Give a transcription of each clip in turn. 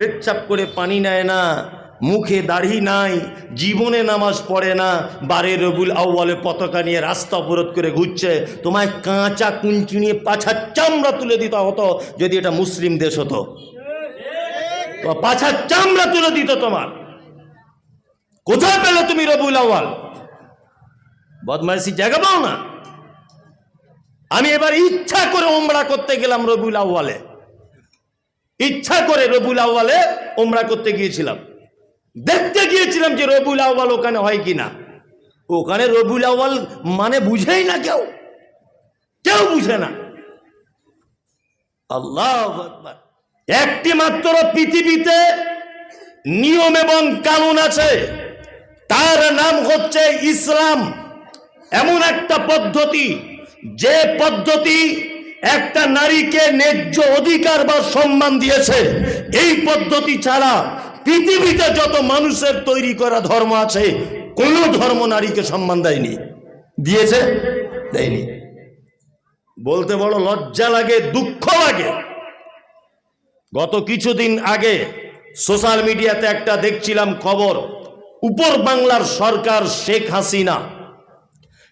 পেচ্ছাপ করে পানি নেয় না, মুখে দাড়ি নাই, জীবনে নামাজ পড়ে না, বারে রবুল আউ্বালে পতাকা নিয়ে রাস্তা অবরোধ করে ঘুরছে, তোমায় কাঁচা কুঞ্চি নিয়ে পাছার চামড়া তুলে দিতে হতো, যদি এটা মুসলিম দেশ হতো। পাছার চামড়া তুলে দিত তোমার। কোথায় পেলে তুমি রবুল আউ্বাল বদমাইশি জায়গা পাও না। আমি এবার ইচ্ছা করে ওমরা করতে গেলাম রবিউল আউ্বালে ইচ্ছা করে রবুল আউ্বালে ওমরা করতে গিয়েছিলাম। দেখতে গিয়েছিলাম যে রবুল আউ্বাল ওখানে হয় কিনা। ওখানে রবুল আউ্বাল মানে বুঝেই না কেউ। কেউ বুঝে না। আল্লাহ একটি মাত্র পৃথিবীতে নিয়ম এবং কানুন আছে। তার নাম হচ্ছে ইসলাম। এমন একটা পদ্ধতি, যে পদ্ধতি একটা নারীকে ন্যায্য অধিকার বা সম্মান দিয়েছে। এই পদ্ধতি ছাড়া পৃথিবীতে যত মানুষের তৈরি করা ধর্ম আছে, কোন ধর্ম নারীকে সম্মান দেয়নি। দিয়েছে? দেয়নি। বলতে বড় লজ্জা লাগে দুঃখ লাগে। গত কিছুদিন আগে সোশ্যাল মিডিয়াতে একটা দেখছিলাম খবর, উপর বাংলার সরকার শেখ হাসিনা।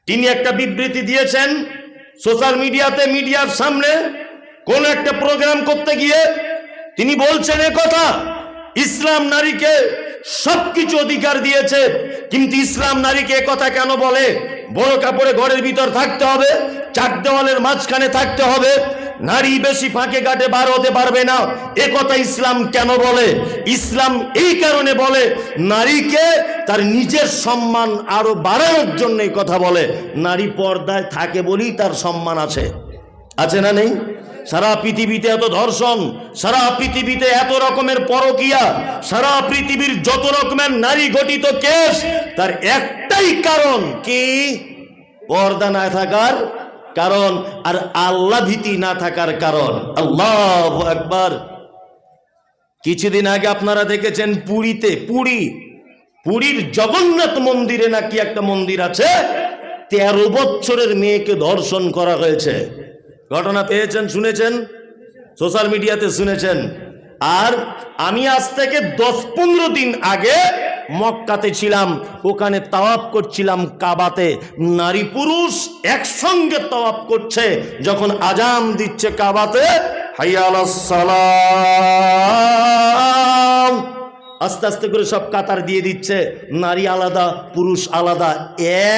তিনি একটা বিবৃতি দিয়েছেন সোশ্যাল মিডিয়াতে, মিডিয়ার সামনে কোন একটা প্রোগ্রাম করতে গিয়ে তিনি বলছেন কথা, ইসলাম নারীকে সবকিছু অধিকার দিয়েছে, কিন্তু ইসলাম নারীকে কথা কেন বলে? বড় কাপড়ে ঘরের ভিতর থাকতে হবে, চার দেওয়ালের মাঝখানে থাকতে হবে নারী বেশি ফাঁকে ঘাটে বার হতে পারবে না। এ কথা ইসলাম কেন বলে? ইসলাম এই কারণে বলে, নারীকে তার নিজের সম্মান আরও বাড়ানোর জন্য এই কথা বলে। নারী পর্দায় থাকে বলেই তার সম্মান আছে। আছে না নেই? সারা পৃথিবীতে এত ধর্ষণ, সারা পৃথিবীতে এত রকমের পরকিয়া, সারা পৃথিবীর যত রকমের নারী ঘটিত কেস, তার একটাই কারণ কি? পর্দা না থাকার কারণ আর আল্লাহ ভীতি না থাকার কারণ। আল্লাহ একবার কিছুদিন আগে আপনারা দেখেছেন পুরীতে, পুরী, পুরীর জগন্নাথ মন্দিরে নাকি একটা মন্দির আছে? তেরো বছরের মেয়েকে ধর্ষণ করা হয়েছে। ঘটনা পেয়েছেন, শুনেছেন? সোশ্যাল মিডিয়াতে শুনেছেন। আর আমি আজ থেকে দশ পনেরো দিন আগে মক্কাতে ছিলাম, ওখানে তাওয়াপ করছিলাম কাবাতে। নারী পুরুষ একসঙ্গে তাওয়াপ করছে, যখন আজান দিচ্ছে কাবাতে হাইয়াল সালাম। আস্তে আস্তে করে সব কাতার দিয়ে দিচ্ছে, নারী আলাদা, পুরুষ আলাদা।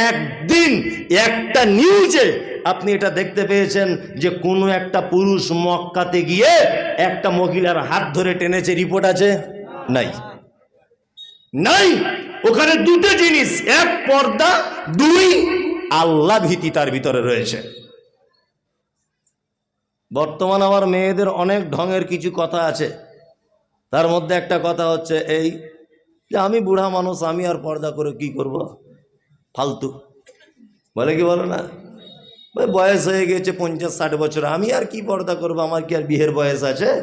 একদিন একটা নিউজে আপনি এটা দেখতে পেয়েছেন যে কোনো একটা পুরুষ মক্কাতে গিয়ে একটা মহিলার হাত ধরে টেনেছে, রিপোর্ট আছে? নাই। নাই। ওখানে দুটো জিনিস, এক পর্দা, দুই আল্লাহ ভীতি তার ভিতরে রয়েছে। বর্তমান আমার মেয়েদের অনেক ঢঙের কিছু কথা আছে। তার মধ্যে একটা কথা হচ্ছে এই যে আমি বুড়া মানুষ, আমি আর পর্দা করে কি করব? ফালতু। বলে কি বলো না? বয়স হয়ে গেছে পঞ্চাশ, ষাট বছর, আমি আর কি পর্দা করব? আমার কি আর বিয়ের বয়স আছে?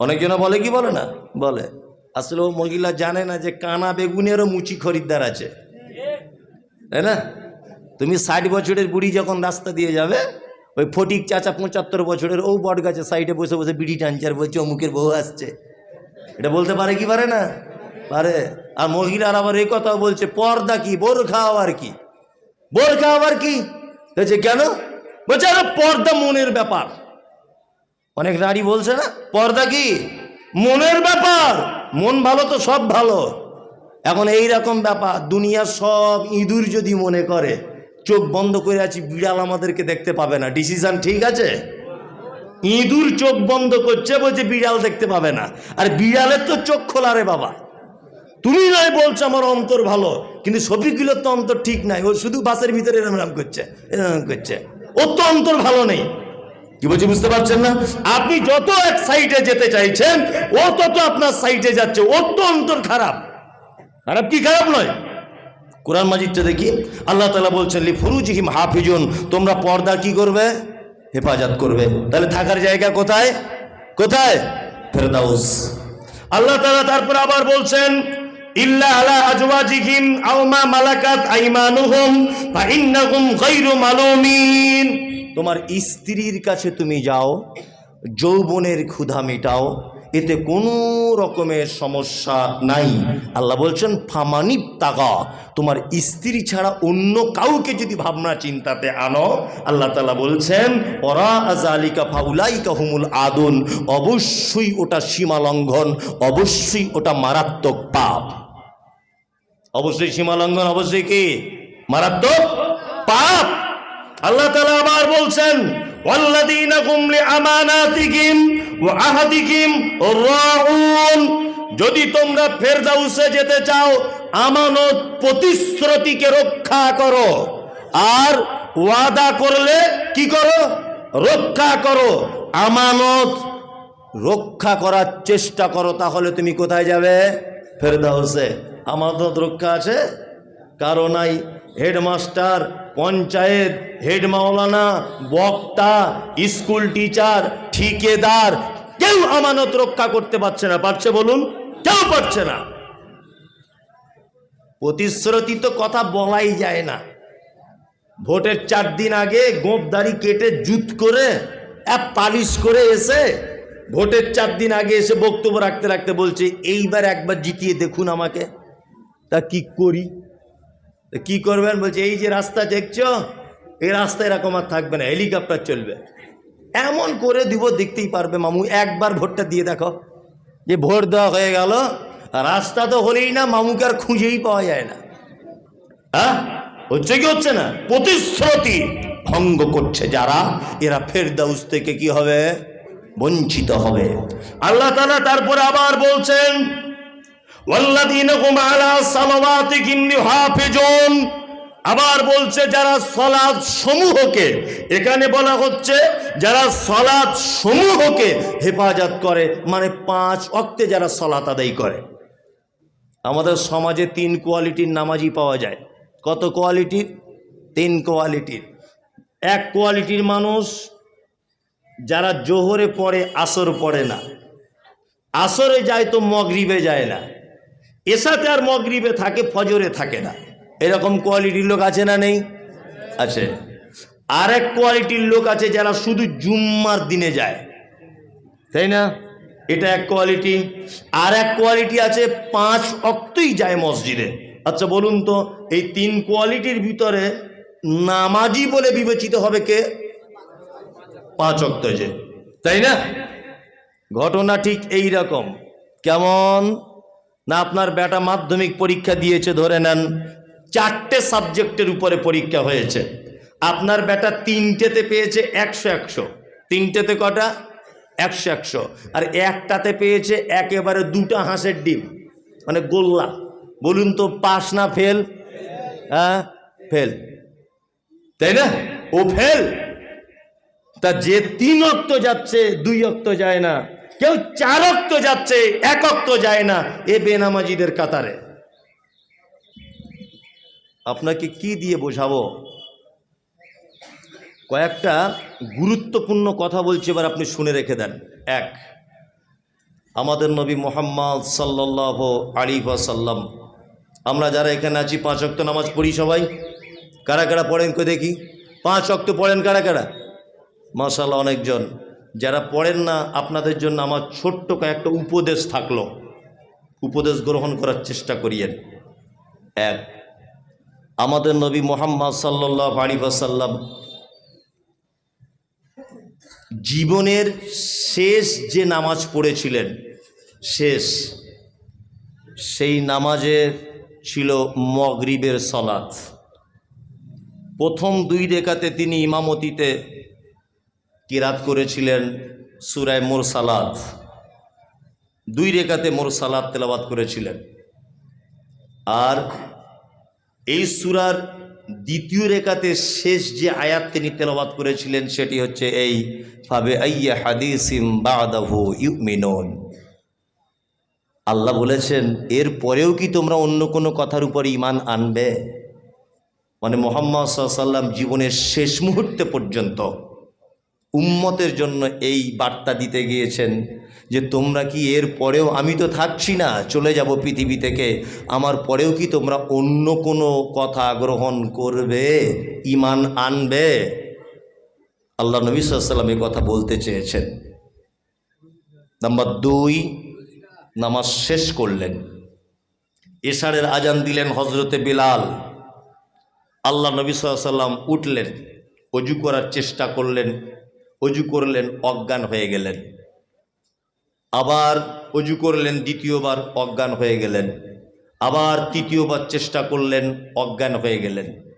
অনেকজনে বলে কি বলে না? বলে। আসলে ও মহিলা জানে না যে কানা বেগুনেরও মুচি খরিদ্দার আছে। তাই না? তুমি ষাট বছরের বুড়ি যখন রাস্তা দিয়ে যাবে, ওই ফটিক চাচা পঁচাত্তর বছরের ও বট গাছে সাইডে বসে বসে বিড়ি টানছে, আর বলছে, অমুকের বউ আসছে। এটা বলতে পারে কি পারে না? পারে। আর মহিলার আবার এই কথাও বলছে, পর্দা কি, বোরখা আবার কি? বোর বোরখা আবার কি? বলছে, কেন? বলছে, আরে পর্দা মনের ব্যাপার। অনেক নারী বলছে না, পর্দা কি? মনের ব্যাপার। মন ভালো তো সব ভালো। এখন এই রকম ব্যাপার, দুনিয়ার সব ইঁদুর যদি মনে করে, চোখ বন্ধ করে আছি, বিড়াল আমাদেরকে দেখতে পাবে না। ডিসিশন ঠিক আছে? ইঁদুর চোখ বন্ধ করছে বলছে বিড়াল দেখতে পাবে না। আর বিড়ালের তো চোখ খোলা রে বাবা। তুমি নয় বলছো আমার অন্তর ভালো, কিন্তু শফিকুলের তো অন্তর ঠিক নাই। ও শুধু বাসের ভিতরে এরম এরম করছে এরম করছে। ওর তো অন্তর ভালো নেই। কি বলছি, বুঝতে পারছেন না? আপনি যত এক সাইডে যেতে চাইছেন, ও তত আপনার সাইডে যাচ্ছে, ওর তো অন্তর খারাপ। খারাপ কি খারাপ নয়? কোরআন মাজিদটা দেখি, আল্লাহ তালা বলছেন, লি ফুরুজিহিম হাফিজুন তোমরা পর্দা কি করবে? হেফাজত করবে। তাহলে থাকার জায়গা কোথায়? কোথায়? ফেরদাউস। আল্লাহ তালা তারপর আবার বলছেন, ইল্লা আলা মালাকাত আইমানুহুম ইন্নাহুম গায়রু মালুমিন। তোমার স্ত্রীর কাছে তুমি যাও, যৌবনের ক্ষুধা মেটাও, এতে কোনো রকমের সমস্যা নাই। আল্লাহ বলছেন ফামানিব তাগা তোমার স্ত্রী ছাড়া অন্য কাউকে যদি ভাবনা চিন্তাতে আনো, আল্লাহ তালা বলছেন, ওরা আজালিকা ফাউলাইকা হুমুল আদুন অবশ্যই ওটা সীমা লঙ্ঘন, অবশ্যই ওটা মারাত্মক পাপ। অবশ্যই সীমা লঙ্ঘন, অবশ্যই কি? মারাত্মক পাপ। আল্লাহ তালা আবার বলছেন যদি তোমরা ফেরদাউসে যেতে চাও, আমানত প্রতিশ্রুতিকে রক্ষা করো। আর ওয়াদা করলে কি করো? রক্ষা করো। আমানত রক্ষা করার চেষ্টা করো, তাহলে তুমি কোথায় যাবে? ফেরদাউসে। আমানত রক্ষা আছে? কারও নাই। হেডমাস্টার পঞ্চায়েত হেড মাওলানা, বক্তা, স্কুল টিচার, ঠিকেদার, কেউ আমানত রক্ষা করতে পারছে না। পারছে বলুন? কেউ পারছে না। প্রতিশ্রুতি তো কথা বলাই যায় না। ভোটের চার দিন আগে গোপদারি কেটে জুত করে, এক পালিশ করে এসে, ভোটের চার দিন আগে এসে বক্তব্য রাখতে রাখতে বলছে, এইবার একবার জিতিয়ে দেখুন আমাকে। তা কি করি? কি করবেন? বলছে, এই যে রাস্তা দেখছ, এই রাস্তা এরকম আর থাকবে না, হেলিকপ্টার চলবে। এমন করে দিব, দেখতেই পারবে মামু, একবার ভোটটা দিয়ে দেখো। যে ভোট দেওয়া হয়ে গেল, রাস্তা তো হলেই না, মামুকে আর খুঁজেই পাওয়া যায় না। হ্যাঁ? হচ্ছে কি, হচ্ছে না? প্রতিশ্রুতি ভঙ্গ করছে যারা, এরা ফেরদাউস থেকে কি হবে? বঞ্চিত হবে। আল্লাহ তাআলা তারপরে আবার বলছেন আবার বলছে, যারা সলাদ সমূহকে, এখানে বলা হচ্ছে, যারা সলাদ সমূহকে হেফাজত করে মানে পাঁচ অক্তে যারা সলাত আদায় করে। আমাদের সমাজে তিন কোয়ালিটির নামাজই পাওয়া যায়। কত কোয়ালিটির? তিন কোয়ালিটির। এক কোয়ালিটির মানুষ যারা জোহরে পড়ে, আসর পড়ে না। আসরে যায় তো মগরিবে যায় না। এসাতে আর মগরিবে থাকে, ফজরে থাকে না। এরকম কোয়ালিটির লোক আছে না নেই? আছে। আর এক কোয়ালিটির লোক আছে যারা শুধু জুম্মার দিনে যায়। তাই না? এটা এক কোয়ালিটি আর এক কোয়ালিটি আছে, পাঁচ অক্তই যায় মসজিদে। আচ্ছা বলুন তো, এই তিন কোয়ালিটির ভিতরে নামাজি বলে বিবেচিত হবে কে? পাঁচ অক্ত যে। তাই না? ঘটনা ঠিক এই রকম কেমন? না আপনার বেটা মাধ্যমিক পরীক্ষা দিয়েছে, ধরে নেন, চারটে সাবজেক্টের উপরে পরীক্ষা হয়েছে। আপনার বেটা তিনটেতে পেয়েছে একশো একশো। তিনটেতে কটা? একশো একশো। আর একটাতে পেয়েছে একেবারে দুটা হাঁসের ডিম। মানে গোল্লা। বলুন তো, পাস না ফেল? হ্যাঁ ফেল। তাই না? ও ফেল। তা যে তিন অক্ত যাচ্ছে, দুই অক্ত যায় না। কেউ চার অক্ত যাচ্ছে এক অক্ত যায় না, এ বেনামাজিদের কাতারে। আপনাকে কি দিয়ে বোঝাবো? কয়েকটা গুরুত্বপূর্ণ কথা বলছি, এবার আপনি শুনে রেখে দেন। এক, আমাদের নবী মোহাম্মদ সাল্লাহ আলী সাল্লাম আমরা যারা এখানে আছি, পাঁচ অক্ত নামাজ পড়ি সবাই। কারা কারা পড়েন কো দেখি? পাঁচ অক্ত পড়েন কারা কারা? মাসাল্লাহ অনেকজন। যারা পড়েন না, আপনাদের জন্য আমার ছোট্ট কয়েকটা উপদেশ থাকল। উপদেশ গ্রহণ করার চেষ্টা করিয়েন। এক, আমাদের নবী মোহাম্মদ সাল্লাহ আলী সাল্লাম জীবনের শেষ যে নামাজ পড়েছিলেন, শেষ, সেই নামাজে ছিল মগরিবের সলাৎ প্রথম দুই রেখাতে তিনি ইমামতিতে কিরাত করেছিলেন সুরায় মোর সালাত দুই রেখাতে মোর সালাত তেলাবাত করেছিলেন। আর এই সুরার দ্বিতীয় রেখাতে শেষ যে আয়াত তিনি তেলাবাত করেছিলেন, সেটি হচ্ছে এই ভাবে আইয়া হাদিসিম বাদাহু ইউমিনুন। আল্লাহ বলেছেন, এর পরেও কি তোমরা অন্য কোনো কথার উপর ইমান আনবে? মানে মোহাম্মদ সাল্লাম জীবনের শেষ মুহূর্তে পর্যন্ত উম্মতের জন্য এই বার্তা দিতে গিয়েছেন যে তোমরা কি এর পরেও আমি তো থাকছি না, চলে যাব পৃথিবী থেকে, আমার পরেও কি তোমরা অন্য কোনো কথা গ্রহণ করবে ইমান আনবে? আল্লাহ নবী সাল্লাম এই কথা বলতে চেয়েছেন। নাম্বার দুই, নামাজ শেষ করলেন। এশারের আজান দিলেন হজরতে বিলাল। আল্লাহ নবী সাল্লাম উঠলেন, অজু করার চেষ্টা করলেন অজু করলেন, অজ্ঞান হয়ে গেলেন। আবার অজু করলেন, দ্বিতীয়বার অজ্ঞান হয়ে গেলেন। আবার তৃতীয়বার চেষ্টা করলেন, অজ্ঞান হয়ে গেলেন।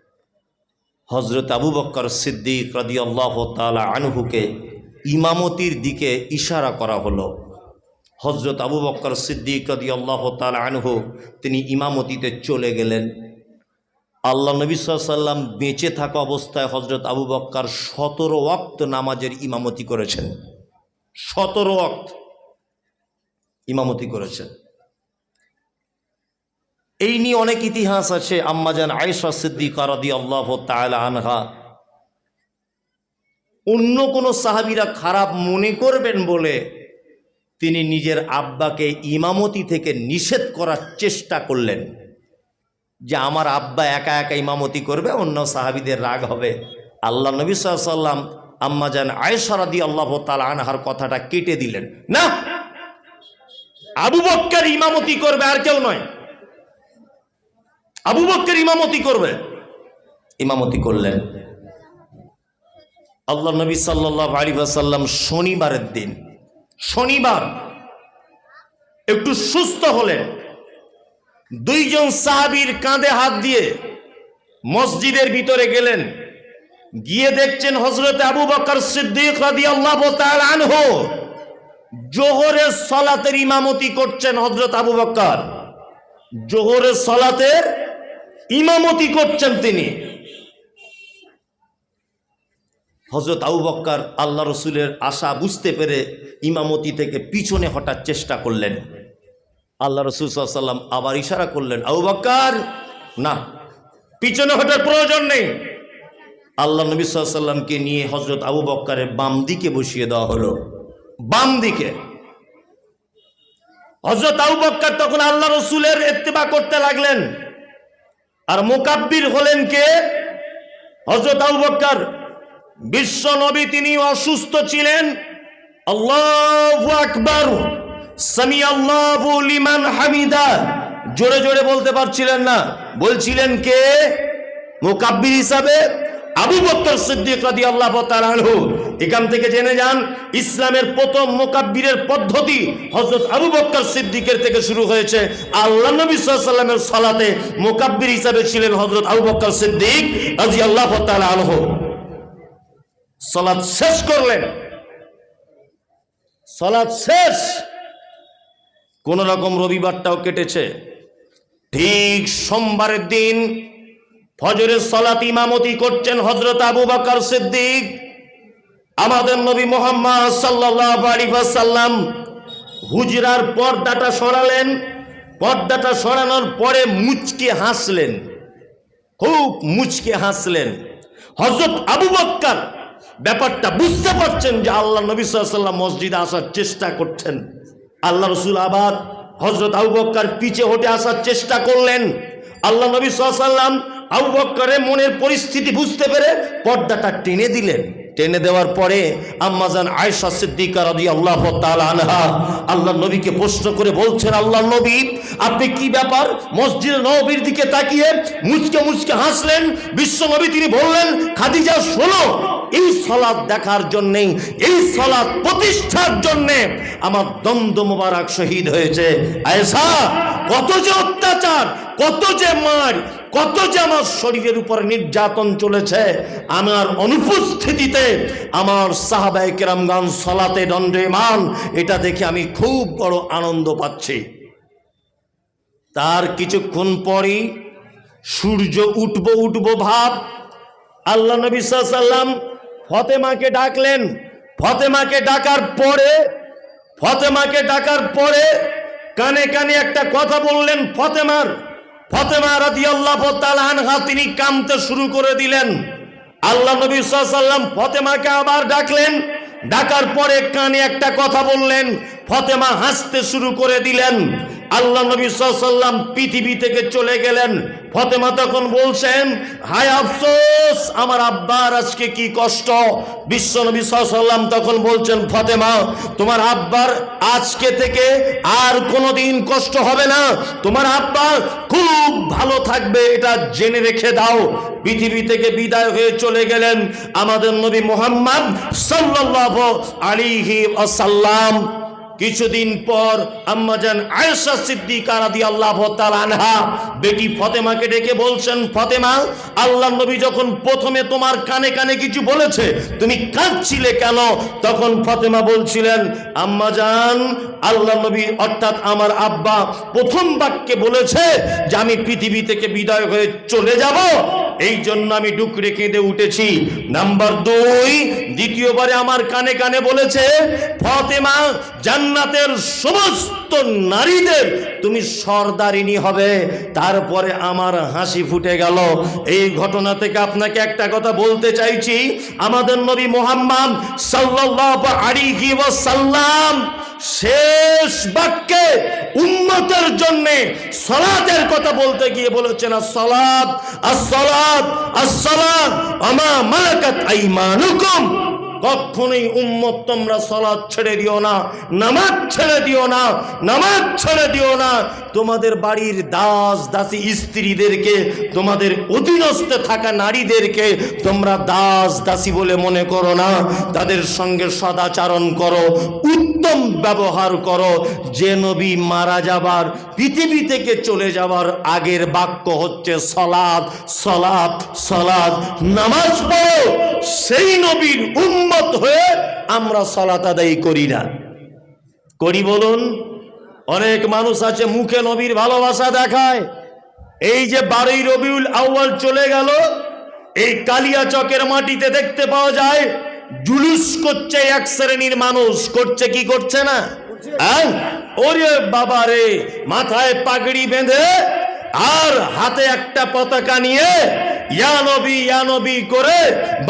হজরত আবু বক্কর সিদ্দিক রাদি আল্লাহ তালা আনহুকে ইমামতির দিকে ইশারা করা হলো। হজরত আবু বক্কর সিদ্দিক রাদি আল্লাহ তালা আনহু, তিনি ইমামতিতে চলে গেলেন। আল্লাহ নবী সাল্লাম বেঁচে থাকা অবস্থায় হজরত আবু বক্কর সতেরো ওয়াক্ত নামাজের ইমামতি করেছেন। সতেরো ওয়াক্ত ইমামতি করেছেন। এই নিয়ে অনেক ইতিহাস আছে। আম্মাজান আয়েশা সিদ্দিকা রাদি আল্লাহ আনহা। অন্য কোনো সাহাবিরা খারাপ মনে করবেন বলে তিনি নিজের আব্বাকে ইমামতি থেকে নিষেধ করার চেষ্টা করলেন। যে আমার আব্বা একা একা ইমামতি করবে, অন্য সাহাবিদের রাগ হবে। আল্লাহ নবী সাল্লাম আম্মাজান আয়েশা রাদি আল্লাহ তাআলা আনহার কথাটা কেটে দিলেন। না! আবু বক্কর ইমামতি করবে আর কেউ নয়। আবু বক্কর ইমামতি করবে। ইমামতি করলেন। আল্লাহ নবী সাল্লাহ আলী সাল্লাম শনিবারের দিন, শনিবার, একটু সুস্থ হলেন। দুইজন সাহাবীর কাঁধে হাত দিয়ে মসজিদের ভিতরে গেলেন। গিয়ে দেখছেন হজরত আবু বকর সিদ্দিক জোহরের সলাতের ইমামতি করছেন হজরত আবু বকর। জোহরের সলাতের ইমামতি করছেন তিনি। হজরত আবু বক্কর আল্লাহ রসুলের আশা বুঝতে পেরে ইমামতি থেকে পিছনে হটার চেষ্টা করলেন। আল্লাহ রসুল সাল্লাম আবার ইশারা করলেন, আবু না, পিছনে হটার প্রয়োজন নেই। আল্লাহ নবী সাল্লামকে নিয়ে হজরত আবু বক্করের বাম দিকে বসিয়ে দেওয়া হলো। বাম দিকে। হজরত আবু বক্কর তখন আল্লাহ রসুলের ইত্তেবা করতে লাগলেন। আর মোকাব্বির হলেন কে? হজরত আবু বক্কার। বিশ্ব নবী তিনি অসুস্থ ছিলেন। আল্লাহু আকবার। সামি আল্লাহু লিমান হামিদা। জোরে জোরে বলতে পারছিলেন না। বলছিলেন কে? মোকাব্বির হিসাবে আবু বক্কর সিদ্দিক রাদিয়াল্লাহু তাআলা আনহু। এখান থেকে জেনে যান, ইসলামের প্রথম মোকাব্বিরের পদ্ধতি হজরত আবু বক্কর সিদ্দিকের থেকে শুরু হয়েছে। আল্লাহ নবী সাল্লামের সালাতে মোকাব্বির হিসাবে ছিলেন হযরত আবু বক্কর সিদ্দিক রাদিয়াল্লাহু তাআলা আনহু। সালাত শেষ করলেন। সালাত শেষ। কোন রকম রবিবারটাও কেটেছে। ঠিক সোমবারের দিন ফজরের সালাত ইমামতি করছেন হজরত আবু বকর সিদ্দিক। আমাদের নবী মোহাম্মদ ওয়াসাল্লাম হুজরার পর্দাটা সরালেন। পর্দাটা সরানোর পরে মুচকে হাসলেন। খুব মুচকে হাসলেন। হজরত আবু বক্কর ব্যাপারটা বুঝতে পারছেন যে আল্লাহ নবী সাল্লাম মসজিদে আসার চেষ্টা করছেন। আল্লাহ রসুল আবার হজরত আবু বক্কর পিছে হটে আসার চেষ্টা করলেন। আল্লাহ নবী সাল্লাম আবু বক্করের মনের পরিস্থিতি বুঝতে পেরে পর্দাটা টেনে দিলেন। টেনে দেওয়ার পরে আম্মাজান আয়েশা সিদ্দিকা রাদিয়াল্লাহু তাআলা আনহা আল্লাহ নবীকে প্রশ্ন করে বলছেন, আল্লাহ নবী, আপনি কি ব্যাপার? মসজিদ নবীর দিকে তাকিয়ে মুচকে মুচকে হাসলেন? বিশ্ব নবী তিনি বললেন, খাদিজা, শোনো। এই সলাদ দেখার জন্যে এই সলাদ প্রতিষ্ঠার জন্যে আমার দ্বন্দ্ব মোবারক শহীদ হয়েছে। আয়েশা, কত যে অত্যাচার, কত যে মার, কত যে আমার শরীরের উপর নির্যাতন চলেছে, আমার অনুপস্থিতিতে আমার সাহাবাই কেরামগান সলাতে দণ্ডেমান এটা দেখে আমি খুব বড় আনন্দ পাচ্ছি। তার কিছুক্ষণ পরই সূর্য উঠব উঠব ভাব, আল্লাহ নবী সাল্লাম ফতেমাকে ডাকলেন। ফতেমাকে ডাকার পরে, ফতেমাকে ডাকার পরে কানে কানে একটা কথা বললেন ফতেমার। ফতেমা রাদিয়াল্লাহু তাআলা আনহা তিনি কামতে শুরু করে দিলেন। আল্লাহ নবী সাল্লাম ফতেমাকে আবার ডাকলেন। ডাকার পরে কানে একটা কথা বললেন। ফতেমা হাসতে শুরু করে দিলেন। আল্লাহ নবী সাল্লাম পৃথিবী থেকে চলে গেলেন। ফতেমা তখন বলছেন, হায় আফসোস, আমার আব্বার আজকে কি কষ্ট? বিশ্ব নবী সাল্লাম তখন বলছেন, ফতেমা, তোমার আব্বার আজকে থেকে আর কোনোদিন কষ্ট হবে না। তোমার আব্বা খুব ভালো থাকবে, এটা জেনে রেখে দাও। পৃথিবী থেকে বিদায় হয়ে চলে গেলেন আমাদের নবী মোহাম্মদ সাল্লাল্লাহু আলাইহি ওয়াসাল্লাম। কিছুদিন পর আম্মাজান আয়েশা সিদ্দিকা রাদিয়াল্লাহু তাআলা আনহা বেটি ফতেমাকে ডেকে বলছেন, ফতেমা, আল্লাহ নবী যখন প্রথমে তোমার কানে কানে কিছু বলেছে, তুমি কাঁদছিলে কেন? তখন ফতেমা বলছিলেন আম্মাজান আল্লাহ নবী অর্থাৎ আমার আব্বা প্রথম বাক্যে বলেছে যে আমি পৃথিবী থেকে বিদায় হয়ে চলে যাব। এই জন্য আমি ডুকরে কেঁদে উঠেছি। নাম্বার দুই, দ্বিতীয়বারে আমার কানে কানে বলেছে, ফতেমা, জান্নাতের সমস্ত নারীদের তুমি সর্দারিনী হবে। তারপরে আমার হাসি ফুটে গেল। এই ঘটনা থেকে আপনাকে একটা কথা বলতে চাইছি। আমাদের নবী মোহাম্মদ সাল্লাল্লাহু আলাইহি ওয়াসাল্লাম শেষ বাক্যে উন্নতের জন্য সলাতের কথা বলতে গিয়ে বলেছেন আসলাদ আসলাদ আসলাদ আমা মালাকাত আইমানুকুম। কখনোই উম্মত তোমরা সলাদ ছেড়ে দিও না, নামাজ ছেড়ে দিও না, নামাজ ছেড়ে দিও না। তোমাদের বাড়ির দাস দাসী স্ত্রীদেরকে, তোমাদের অধীনস্থ থাকা নারীদেরকে তোমরা দাস দাসী বলে মনে করো না। তাদের সঙ্গে সদাচারণ করো, উত্তম ব্যবহার করো। যে নবী মারা যাবার, পৃথিবী থেকে চলে যাওয়ার আগের বাক্য হচ্ছে সলাদ সলাদ সলাদ। নামাজ পড়ো। সেই নবীর উম্মত হয়ে আমরা সলাত আদায় করি না। করি বলুন, অনেক মানুষ আছে মুখে নবীর ভালোবাসা দেখায়। এই যে বারোই রবিউল আউয়াল চলে গেল, এই কালিয়া চকের মাটিতে দেখতে পাওয়া যায়, জুলুস করছে এক শ্রেণির মানুষ, করছে কি করছে না? হ্যাঁ? ওরে বাবা রে, মাথায় পাগড়ি বেঁধে আর হাতে একটা পতাকা নিয়ে ইয়ানবী ইয়ানবী করে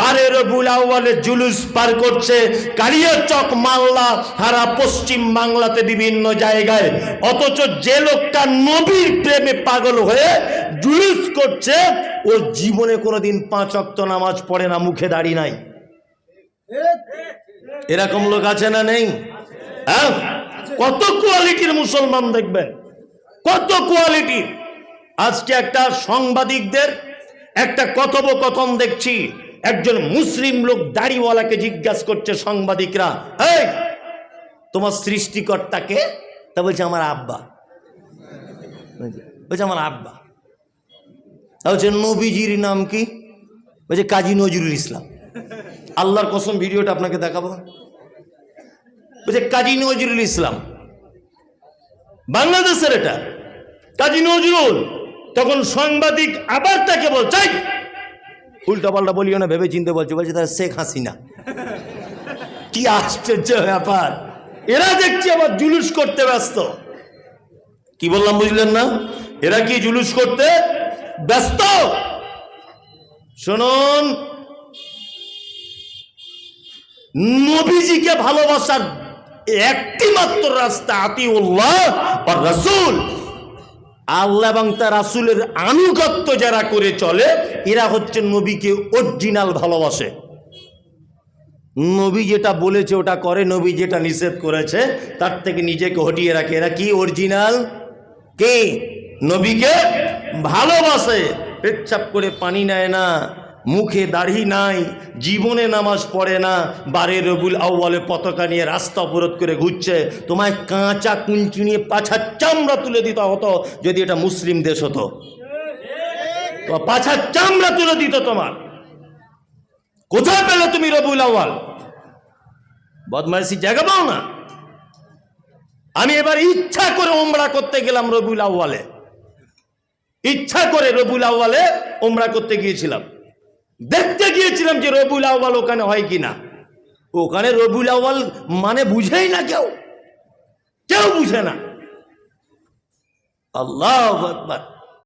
বারে রবুল আউয়ালে জুলুস পার করছে কালিয়াচক মাল্লা সারা পশ্চিম বিভিন্ন জায়গায়। অথচ যে লোকটা নবীর প্রেমে পাগল হয়ে জুলুস করছে ও জীবনে কোনোদিন পাঁচ অক্ত নামাজ পড়ে না, মুখে দাড়ি নাই। এরকম লোক আছে না নেই? হ্যাঁ? কত কোয়ালিটির মুসলমান দেখবেন? কত কোয়ালিটি আজকে একটা সাংবাদিকদের একটা কথোপকথন দেখছি, একজন মুসলিম লোক দাড়িওয়ালাকে জিজ্ঞাসা করছে সাংবাদিকরা, এই, তোমার সৃষ্টিকর্তাকে তা বলছে, আমার আব্বা। বলছে, আমার আব্বা। তা বলছে, নবীজির নাম কি? বলছে, কাজী নজরুল ইসলাম। আল্লাহর কসম, ভিডিওটা আপনাকে দেখাবো। বলছে, কাজী নজরুল ইসলাম। বাংলাদেশের এটা, কাজী নজরুল। তখন সাংবাদিক আবার তাকে বলছে "এই, উল্টা পাল্টা বলিও না ভেবে চিনতে বলছে বলছে তার শেখ হাসিনা। কি আশ্চর্য ব্যাপার। এরা দেখছি আবার জুলুস করতে ব্যস্ত। কি বললাম বুঝলেন না? এরা কি জুলুস করতে ব্যস্ত? শুনুন নবীজিকে ভালোবাসার একটি মাত্র রাস্তা আতিউল্লাহ রাসূল। আল্লাহ এবং তার আসুলের আনুগত্য যারা করে চলে, এরা হচ্ছে নবীকে অরিজিনাল ভালোবাসে। নবী যেটা বলেছে, ওটা করে, নবী যেটা নিষেধ করেছে, তার থেকে নিজেকে হটিয়ে রাখে। এরা কি অরিজিনাল কে? নবীকে ভালোবাসে। পেচ্ছাপ করে পানি নেয় না। মুখে দাড়ি নাই, জীবনে নামাজ পড়ে না, বারে রবুল আউ্বালে পতাকা নিয়ে রাস্তা অবরোধ করে ঘুরছে। তোমায় কাঁচা কুঞ্চি নিয়ে পাছার চামড়া তুলে দিতে হতো, যদি এটা মুসলিম দেশ হতো। পাছার চামড়া তুলে দিত তোমার। কোথায় পেলে তুমি রবুল আউ্বাল বদমাইশি জায়গা পাও না। আমি এবার ইচ্ছা করে ওমরা করতে গেলাম রবুল আউ্বালে ইচ্ছা করে রবুল আউ্বালে ওমরা করতে গিয়েছিলাম। দেখতে গিয়েছিলাম যে রবিউল আহ্বাল ওখানে হয় কি না ওখানে রবিউল আহ্বাল মানে বুঝেই না কেউ। কেউ বুঝে না। আল্লাহ আকবার।